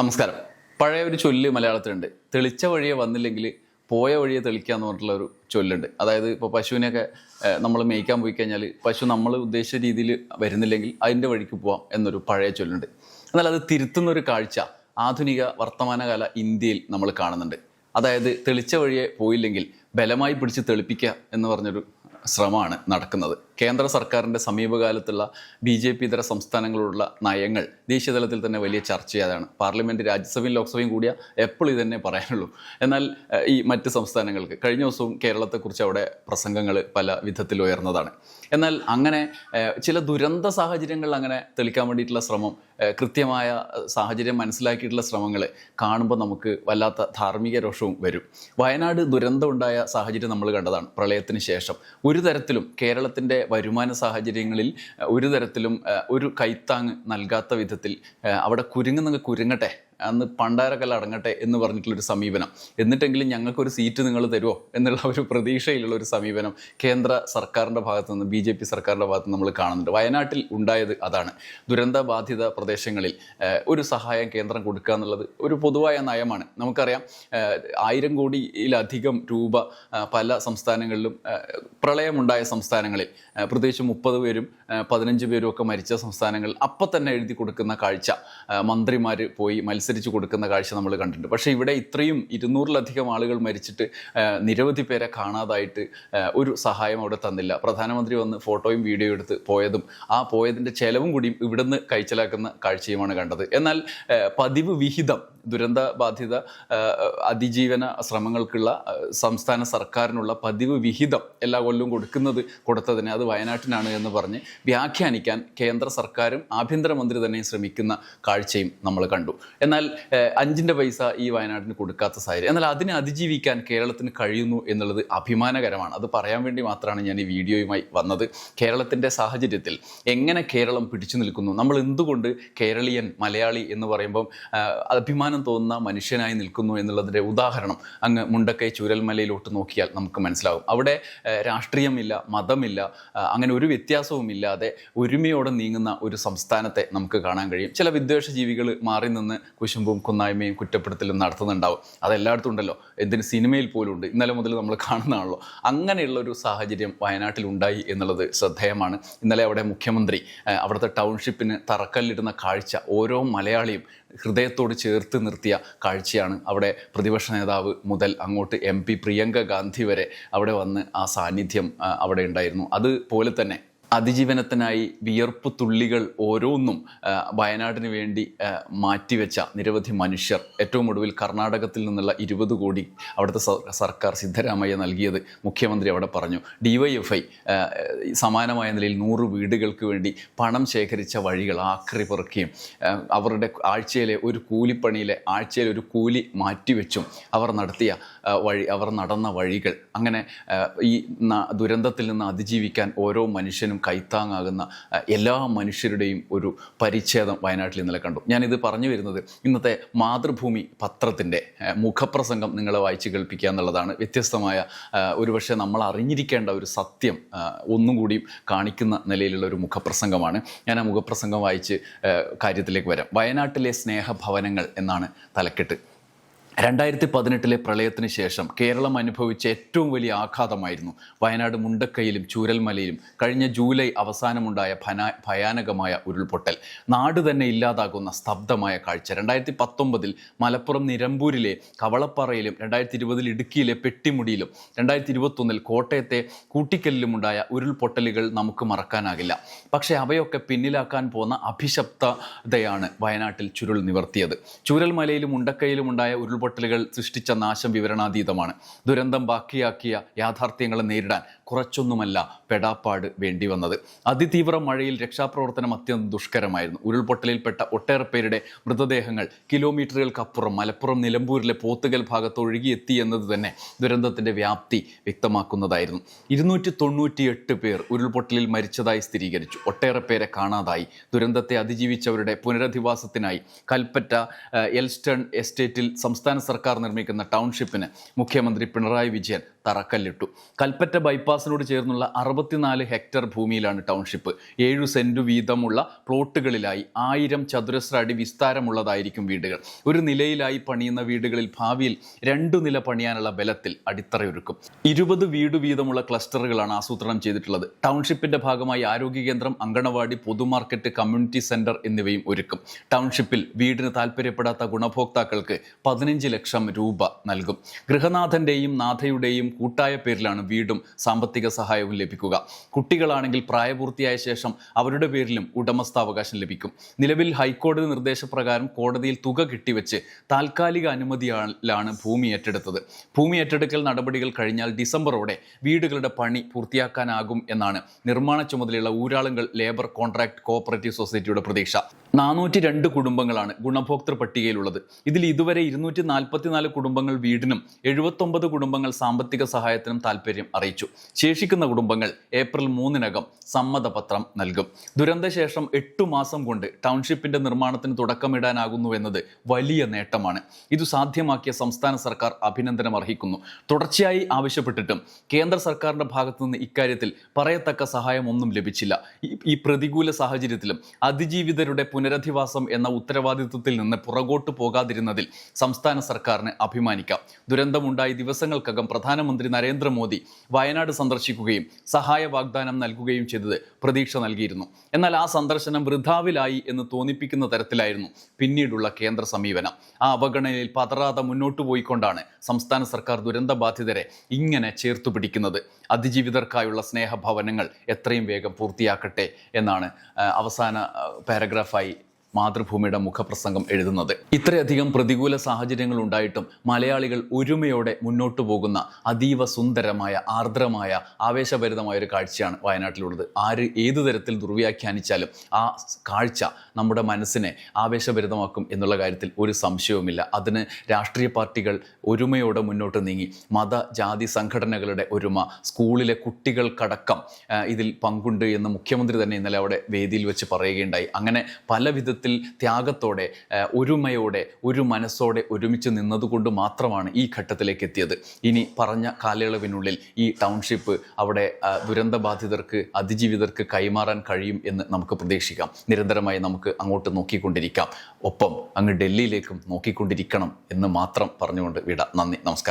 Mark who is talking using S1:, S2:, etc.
S1: നമസ്കാരം. പഴയ ഒരു ചൊല്ല് മലയാളത്തിലുണ്ട്. തെളിച്ച വഴിയെ വന്നില്ലെങ്കിൽ പോയ വഴിയെ തെളിക്കുക എന്ന് പറഞ്ഞിട്ടുള്ള ഒരു ചൊല്ലുണ്ട്. അതായത് ഇപ്പോൾ പശുവിനെയൊക്കെ നമ്മൾ മേയ്ക്കാൻ പോയി കഴിഞ്ഞാൽ പശു നമ്മൾ ഉദ്ദേശിച്ച രീതിയിൽ വരുന്നില്ലെങ്കിൽ അതിന്റെ വഴിക്ക് പോവാം എന്നൊരു പഴയ ചൊല്ലുണ്ട്. എന്നാൽ അത് തിരുത്തുന്ന ഒരു കാഴ്ച ആധുനിക വർത്തമാനകാല ഇന്ത്യയിൽ നമ്മൾ കാണുന്നുണ്ട്. അതായത് തെളിച്ച വഴിയെ പോയില്ലെങ്കിൽ ബലമായി പിടിച്ച് തെളിപ്പിക്കുക എന്ന് പറഞ്ഞൊരു ശ്രമമാണ് നടക്കുന്നത്. കേന്ദ്ര സർക്കാരിന്റെ സമീപകാലത്തുള്ള ബി ജെ പി ഇതര സംസ്ഥാനങ്ങളോടുള്ള നയങ്ങൾ ദേശീയതലത്തിൽ തന്നെ വലിയ ചർച്ചയാതാണ്. പാർലമെന്റ് രാജ്യസഭയും ലോക്സഭയും കൂടിയ എപ്പോഴും ഇതന്നെ പറയാനുള്ളൂ. എന്നാൽ ഈ മറ്റ് സംസ്ഥാനങ്ങൾക്ക് കഴിഞ്ഞ ദിവസവും കേരളത്തെക്കുറിച്ച് അവിടെ പ്രസംഗങ്ങൾ പല വിധത്തിൽ ഉയർന്നതാണ്. എന്നാൽ അങ്ങനെ ചില ദുരന്ത സാഹചര്യങ്ങൾ അങ്ങനെ തെളിക്കാൻ വേണ്ടിയിട്ടുള്ള ശ്രമം കൃത്യമായ സാഹചര്യം മനസ്സിലാക്കിയിട്ടുള്ള ശ്രമങ്ങൾ കാണുമ്പോൾ നമുക്ക് വല്ലാത്ത ധാർമ്മിക രോഷവും വരും. വയനാട് ദുരന്തമുണ്ടായ സാഹചര്യം നമ്മൾ കണ്ടതാണ് പ്രളയത്തിന് ശേഷം. ഒരു തരത്തിലും കേരളത്തിന്റെ വരുമാന സാഹചര്യങ്ങളിൽ ഒരു തരത്തിലും ഒരു കൈത്താങ് നൽകാത്ത വിധത്തിൽ അവിടെ കുരുങ്ങുന്ന കുരുങ്ങട്ടെ. അന്ന് പണ്ടാരക്കല്ല അടങ്ങട്ടെ എന്ന് പറഞ്ഞിട്ടുള്ളൊരു സമീപനം. എന്നിട്ടെങ്കിലും ഞങ്ങൾക്കൊരു സീറ്റ് നിങ്ങൾ തരുമോ എന്നുള്ള ഒരു പ്രതീക്ഷയിലുള്ള ഒരു സമീപനം കേന്ദ്ര സർക്കാരിന്റെ ഭാഗത്തു നിന്ന് ബി ജെ പി സർക്കാരിന്റെ ഭാഗത്ത് നമ്മൾ കാണുന്നുണ്ട്. വയനാട്ടിൽ ഉണ്ടായത് അതാണ്. ദുരന്ത ബാധിത പ്രദേശങ്ങളിൽ ഒരു സഹായം കേന്ദ്രം കൊടുക്കുക എന്നുള്ളത് ഒരു പൊതുവായ നയമാണ്. നമുക്കറിയാം ആയിരം കോടിയിലധികം രൂപ പല സംസ്ഥാനങ്ങളിലും പ്രളയമുണ്ടായ സംസ്ഥാനങ്ങളിൽ പ്രത്യേകിച്ച് മുപ്പത് പേരും പതിനഞ്ച് പേരും ഒക്കെ മരിച്ച സംസ്ഥാനങ്ങളിൽ അപ്പം തന്നെ എഴുതി കൊടുക്കുന്ന കാഴ്ച മന്ത്രിമാർ പോയി മത്സരിച്ച് കൊടുക്കുന്ന കാഴ്ച നമ്മൾ കണ്ടിട്ടുണ്ട്. പക്ഷേ ഇവിടെ ഇത്രയും ഇരുന്നൂറിലധികം ആളുകൾ മരിച്ചിട്ട് നിരവധി പേരെ കാണാതായിട്ട് ഒരു സഹായം അവിടെ തന്നില്ല. പ്രധാനമന്ത്രി വന്ന് ഫോട്ടോയും വീഡിയോ എടുത്ത് പോയതും ആ പോയതിന്റെ ചെലവും കൂടിയും ഇവിടുന്ന് കഴിച്ചലാക്കുന്ന കാഴ്ചയുമാണ് കണ്ടത്. എന്നാൽ പതിവ് വിഹിതം ദുരന്ത ബാധിത അതിജീവന ശ്രമങ്ങൾക്കുള്ള സംസ്ഥാന സർക്കാരിനുള്ള പതിവ് വിഹിതം എല്ലാ കൊല്ലവും കൊടുക്കുന്നത് കൊടുത്തതിന് അത് വയനാട്ടിനാണ് എന്ന് പറഞ്ഞ് വ്യാഖ്യാനിക്കാൻ കേന്ദ്ര സർക്കാരും ആഭ്യന്തരമന്ത്രി തന്നെയും ശ്രമിക്കുന്ന കാഴ്ചയും നമ്മൾ കണ്ടു. എന്നാൽ അഞ്ചിന്റെ പൈസ ഈ വയനാട്ടിന് കൊടുക്കാത്ത സാഹചര്യം. എന്നാൽ അതിനെ അതിജീവിക്കാൻ കേരളത്തിന് കഴിയുന്നു എന്നുള്ളത് അഭിമാനകരമാണ്. അത് പറയാൻ വേണ്ടി മാത്രമാണ് ഞാൻ ഈ വീഡിയോയുമായി വന്നത്. കേരളത്തിന്റെ സാഹചര്യത്തിൽ എങ്ങനെ കേരളം പിടിച്ചു നിൽക്കുന്നു? നമ്മൾ എന്തുകൊണ്ട് കേരളീയൻ മലയാളി എന്ന് പറയുമ്പം ആഹ്, അഭിമാനം തോന്നുന്ന മനുഷ്യനായി നിൽക്കുന്നു എന്നുള്ളതിന്റെ ഉദാഹരണം അങ്ങ് മുണ്ടക്കൈ ചൂരൽമലയിലോട്ട് നോക്കിയാൽ നമുക്ക് മനസ്സിലാകും അവിടെ രാഷ്ട്രീയമില്ല മതമില്ല അങ്ങനെ ഒരു വ്യത്യാസവും ഇല്ലാതെ ഒരുമയോടെ നീങ്ങുന്ന ഒരു സംസ്ഥാനത്തെ നമുക്ക് കാണാൻ കഴിയും. ചില വിദ്വേഷ ജീവികൾ മാറി നിന്ന് കുശുമ്പും കുന്നായ്മയും കുറ്റപ്പെടുത്തലും നടത്തുന്നുണ്ടാവും. അതെല്ലായിടത്തും ഉണ്ടല്ലോ. എന്തിന് സിനിമയിൽ പോലും ഉണ്ട് ഇന്നലെ മുതൽ നമ്മൾ കാണുന്നതാണല്ലോ. അങ്ങനെയുള്ള ഒരു സാഹചര്യം വയനാട്ടിൽ ഉണ്ടായി എന്നുള്ളത് ശ്രദ്ധേയമാണ്. ഇന്നലെ അവിടെ മുഖ്യമന്ത്രി അവിടുത്തെ ടൗൺഷിപ്പിന് തറക്കല്ലിടുന്ന കാഴ്ച ഓരോ മലയാളിയും ഹൃദയത്തോട് ചേർത്ത് നിർത്തിയ കാഴ്ചയാണ് അവിടെ പ്രതിപക്ഷ നേതാവ് മുതൽ അങ്ങോട്ട് എം പ്രിയങ്ക ഗാന്ധി വരെ അവിടെ വന്ന് ആ സാന്നിധ്യം അവിടെ ഉണ്ടായിരുന്നു. അതുപോലെ തന്നെ അതിജീവനത്തിനായി വിയർപ്പ് തുള്ളികൾ ഓരോന്നും വയനാടിന് വേണ്ടി മാറ്റിവെച്ച നിരവധി മനുഷ്യർ. ഏറ്റവും ഒടുവിൽ കർണാടകത്തിൽ നിന്നുള്ള ഇരുപത് കോടി അവിടുത്തെ സർക്കാർ സിദ്ധരാമയ്യ നൽകിയത് മുഖ്യമന്ത്രി അവിടെ പറഞ്ഞു. ഡിവൈഎഫ്ഐ സമാനമായ നിലയിൽ നൂറ് വീടുകൾക്ക് വേണ്ടി പണം ശേഖരിച്ച വഴികൾ ആക്രി പെറുക്കുകയും അവരുടെ ആഴ്ചയിലെ ഒരു കൂലിപ്പണിയിലെ ആഴ്ചയിലെ ഒരു കൂലി മാറ്റിവെച്ചും അവർ നടത്തിയ വഴി അവർ നടന്ന വഴികൾ. അങ്ങനെ ഈ ദുരന്തത്തിൽ നിന്ന് അതിജീവിക്കാൻ ഓരോ മനുഷ്യനും കൈത്താങ്ങാകുന്ന എല്ലാ മനുഷ്യരുടെയും ഒരു പരിച്ഛേദം വയനാട്ടിൽ ഇന്നലെ കണ്ടു. ഞാനിത് പറഞ്ഞു വരുന്നത് ഇന്നത്തെ മാതൃഭൂമി പത്രത്തിന്റെ മുഖപ്രസംഗം നിങ്ങളെ വായിച്ച് കേൾപ്പിക്കുക എന്നുള്ളതാണ് വ്യത്യസ്തമായ ഒരുപക്ഷെ നമ്മൾ അറിഞ്ഞിരിക്കേണ്ട ഒരു സത്യം ഒന്നും കൂടിയും കാണിക്കുന്ന നിലയിലുള്ള ഒരു മുഖപ്രസംഗമാണ്. ഞാൻ ആ മുഖപ്രസംഗം വായിച്ച് കാര്യത്തിലേക്ക് വരാം. വയനാട്ടിലെ സ്നേഹഭവനങ്ങൾ എന്നാണ് തലക്കെട്ട്. രണ്ടായിരത്തി പതിനെട്ടിലെ പ്രളയത്തിന് ശേഷം കേരളം അനുഭവിച്ച ഏറ്റവും വലിയ ആഘാതമായിരുന്നു. വയനാട് മുണ്ടക്കയിലും ചൂരൽമലയിലും കഴിഞ്ഞ ജൂലൈ അവസാനമുണ്ടായ ഭയാനകമായ ഉരുൾപൊട്ടൽ. നാട് തന്നെ ഇല്ലാതാകുന്ന സ്തബ്ധമായ കാഴ്ച. രണ്ടായിരത്തി പത്തൊമ്പതിൽ മലപ്പുറം നിരമ്പൂരിലെ കവളപ്പാറയിലും രണ്ടായിരത്തി ഇരുപതിൽ ഇടുക്കിയിലെ പെട്ടിമുടിയിലും രണ്ടായിരത്തി ഇരുപത്തൊന്നിൽ കോട്ടയത്തെ കൂട്ടിക്കല്ലിലുമുണ്ടായ ഉരുൾപൊട്ടലുകൾ നമുക്ക് മറക്കാനാകില്ല. പക്ഷേ അവയൊക്കെ പിന്നിലാക്കാൻ പോന്ന അഭിശപ്തതയാണ് വയനാട്ടിൽ ചുരുൾ നിവർത്തിയത്. ചൂരൽമലയിലും മുണ്ടക്കയിലും ഉണ്ടായ ഉരുൾപൊട്ടലുകൾ സൃഷ്ടിച്ച നാശം വിവരണാതീതമാണ്. ദുരന്തം ബാക്കിയാക്കിയ യാഥാർത്ഥ്യങ്ങളെ നേരിടാൻ കുറച്ചൊന്നുമല്ല പെടാപ്പാട് വേണ്ടി വന്നത്. അതിതീവ്ര മഴയിൽ രക്ഷാപ്രവർത്തനം അത്യന്തം ദുഷ്കരമായിരുന്നു. ഉരുൾപൊട്ടലിൽപ്പെട്ട ഒട്ടേറെ പേരുടെ മൃതദേഹങ്ങൾ കിലോമീറ്ററുകൾക്കപ്പുറം മലപ്പുറം നിലമ്പൂരിലെ പോത്തുകൽ ഭാഗത്ത് ഒഴുകിയെത്തി എന്നത് തന്നെ ദുരന്തത്തിന്റെ വ്യാപ്തി വ്യക്തമാക്കുന്നതായിരുന്നു. ഇരുന്നൂറ്റി തൊണ്ണൂറ്റിയെട്ട് പേർ ഉരുൾപൊട്ടലിൽ മരിച്ചതായി സ്ഥിരീകരിച്ചു. ഒട്ടേറെ പേരെ കാണാതായി. ദുരന്തത്തെ അതിജീവിച്ചവരുടെ പുനരധിവാസത്തിനായി കൽപ്പറ്റ എൽസ്റ്റേൺ എസ്റ്റേറ്റിൽ സംസ്ഥാന സംസ്ഥാന സർക്കാർ നിർമ്മിക്കുന്ന ടൗൺഷിപ്പിന് മുഖ്യമന്ത്രി പിണറായി വിജയൻ തറക്കല്ലിട്ടു. കൽപ്പറ്റ ബൈപ്പാസിനോട് ചേർന്നുള്ള അറുപത്തിനാല് ഹെക്ടർ ഭൂമിയിലാണ് ടൗൺഷിപ്പ്. ഏഴു സെന്റ് വീതമുള്ള പ്ലോട്ടുകളിലായി ആയിരം ചതുരശ്ര അടി വിസ്താരമുള്ളതായിരിക്കും വീടുകൾ. ഒരു നിലയിലായി പണിയുന്ന വീടുകളിൽ ഭാവിയിൽ രണ്ടു നില പണിയാനുള്ള ബലത്തിൽ അടിത്തറയൊരുക്കും. ഇരുപത് വീട് വീതമുള്ള ക്ലസ്റ്ററുകളാണ് ആസൂത്രണം ചെയ്തിട്ടുള്ളത്. ടൗൺഷിപ്പിന്റെ ഭാഗമായി ആരോഗ്യ കേന്ദ്രം അങ്കണവാടി പൊതുമാർക്കറ്റ് കമ്മ്യൂണിറ്റി സെന്റർ എന്നിവയും ഒരുക്കും. ടൗൺഷിപ്പിൽ വീടിന് താല്പര്യപ്പെടാത്ത ഗുണഭോക്താക്കൾക്ക് പതിനഞ്ച് ലക്ഷം രൂപ നൽകും. ഗൃഹനാഥന്റെയും നാഥയുടെയും കൂട്ടായ പേരിലാണ് വീടും സാമ്പത്തിക സഹായവും ലഭിക്കുക. കുട്ടികളാണെങ്കിൽ പ്രായപൂർത്തിയായ ശേഷം അവരുടെ പേരിലും ഉടമസ്ഥാവകാശം ലഭിക്കും. നിലവിൽ ഹൈക്കോടതി നിർദ്ദേശപ്രകാരം കോടതിയിൽ തുക കിട്ടിവെച്ച് താൽക്കാലിക അനുമതിയിലാണ് ഭൂമി ഏറ്റെടുത്തത്. ഭൂമി ഏറ്റെടുക്കൽ നടപടികൾ കഴിഞ്ഞാൽ ഡിസംബറോടെ വീടുകളുടെ പണി പൂർത്തിയാക്കാനാകും എന്നാണ് നിർമ്മാണ ചുമതലയുള്ള ഊരാളുങ്കൽ ലേബർ കോൺട്രാക്ട് കോഓപ്പറേറ്റീവ് സൊസൈറ്റിയുടെ പ്രതീക്ഷ. നാനൂറ്റി രണ്ട് കുടുംബങ്ങളാണ് ഗുണഭോക്തൃ പട്ടികയിലുള്ളത്. ഇതിൽ ഇതുവരെ ഇരുന്നൂറ്റി നാൽപ്പത്തിനാല് കുടുംബങ്ങൾ വീടിനും എഴുപത്തൊമ്പത് കുടുംബങ്ങൾ സാമ്പത്തിക സഹായത്തിനും താല്പര്യം അറിയിച്ചു. ശേഷിക്കുന്ന കുടുംബങ്ങൾ ഏപ്രിൽ മൂന്നിനകം സമ്മതപത്രം നൽകും. ദുരന്തശേഷം എട്ടു മാസം കൊണ്ട് ടൗൺഷിപ്പിന്റെ നിർമ്മാണത്തിന് തുടക്കമിടാനാകുന്നു എന്നത് വലിയ നേട്ടമാണ്. ഇത് സാധ്യമാക്കിയ സംസ്ഥാന സർക്കാർ അഭിനന്ദനം അർഹിക്കുന്നു തുടർച്ചയായി ആവശ്യപ്പെട്ടിട്ടും കേന്ദ്ര സർക്കാരിന്റെ ഭാഗത്തു നിന്ന് ഇക്കാര്യത്തിൽ പറയത്തക്ക സഹായമൊന്നും ലഭിച്ചില്ല. ഈ പ്രതികൂല സാഹചര്യത്തിലും അതിജീവിതരുടെ പുനരധിവാസം എന്ന ഉത്തരവാദിത്വത്തിൽ നിന്ന് പുറകോട്ട് പോകാതിരുന്നതിൽ സംസ്ഥാന സർക്കാരിന് അഭിമാനിക്കാം. ദുരന്തമുണ്ടായി ദിവസങ്ങൾക്കകം പ്രധാനമന്ത്രി നരേന്ദ്രമോദി വയനാട് സന്ദർശിക്കുകയും സഹായ വാഗ്ദാനം നൽകുകയും ചെയ്തത് പ്രതീക്ഷ നൽകിയിരുന്നു. എന്നാൽ ആ സന്ദർശനം വൃഥാവിലായി എന്ന് തോന്നിപ്പിക്കുന്ന തരത്തിലായിരുന്നു പിന്നീടുള്ള കേന്ദ്ര സമീപനം. ആ അവഗണനയിൽ പതറാതെ മുന്നോട്ടു പോയിക്കൊണ്ടാണ് സംസ്ഥാന സർക്കാർ ദുരന്ത ബാധിതരെ ഇങ്ങനെ ചേർത്തു പിടിക്കുന്നത്. അതിജീവിതർക്കായുള്ള സ്നേഹഭവനങ്ങൾ എത്രയും വേഗം പൂർത്തിയാക്കട്ടെ എന്നാണ് അവസാന പാരഗ്രാഫായി മാതൃഭൂമിയുടെ മുഖപ്രസംഗം എഴുതുന്നത്. ഇത്രയധികം പ്രതികൂല സാഹചര്യങ്ങൾ ഉണ്ടായിട്ടും മലയാളികൾ ഒരുമയോടെ മുന്നോട്ടു പോകുന്ന അതീവ സുന്ദരമായ ആർദ്രമായ ആവേശഭരിതമായ ഒരു കാഴ്ചയാണ് വയനാട്ടിലുള്ളത്. ആര് ഏതു തരത്തിൽ ദുർവ്യാഖ്യാനിച്ചാലും ആ കാഴ്ച നമ്മുടെ മനസ്സിനെ ആവേശഭരിതമാക്കും എന്നുള്ള കാര്യത്തിൽ ഒരു സംശയവുമില്ല. അതിന് രാഷ്ട്രീയ പാർട്ടികൾ ഒരുമയോടെ മുന്നോട്ട് നീങ്ങി. മത ജാതി സംഘടനകളുടെ ഒരുമ സ്കൂളിലെ കുട്ടികൾക്കടക്കം ഇതിൽ പങ്കുണ്ട് എന്ന് മുഖ്യമന്ത്രി തന്നെ ഇന്നലെ അവിടെ വേദിയിൽ വെച്ച് പറയുകയുണ്ടായി. അങ്ങനെ പല വിധത്തിൽ ത്യാഗത്തോടെ ഒരുമയോടെ ഒരു മനസ്സോടെ ഒരുമിച്ച് നിന്നതുകൊണ്ട് മാത്രമാണ് ഈ ഘട്ടത്തിലേക്ക് എത്തിയത്. ഇനി പറഞ്ഞ കാലയളവിനുള്ളിൽ ഈ ടൗൺഷിപ്പ് അവിടെ ദുരന്തബാധിതർക്ക് അതിജീവിതർക്ക് കൈമാറാൻ കഴിയും എന്ന് നമുക്ക് പ്രതീക്ഷിക്കാം. നിരന്തരമായി നമുക്ക് അങ്ങോട്ട് നോക്കിക്കൊണ്ടിരിക്കാം. ഒപ്പം അങ്ങ് ഡൽഹിയിലേക്കും നോക്കിക്കൊണ്ടിരിക്കണം എന്ന് മാത്രം പറഞ്ഞുകൊണ്ട് വിട. നന്ദി. നമസ്കാരം.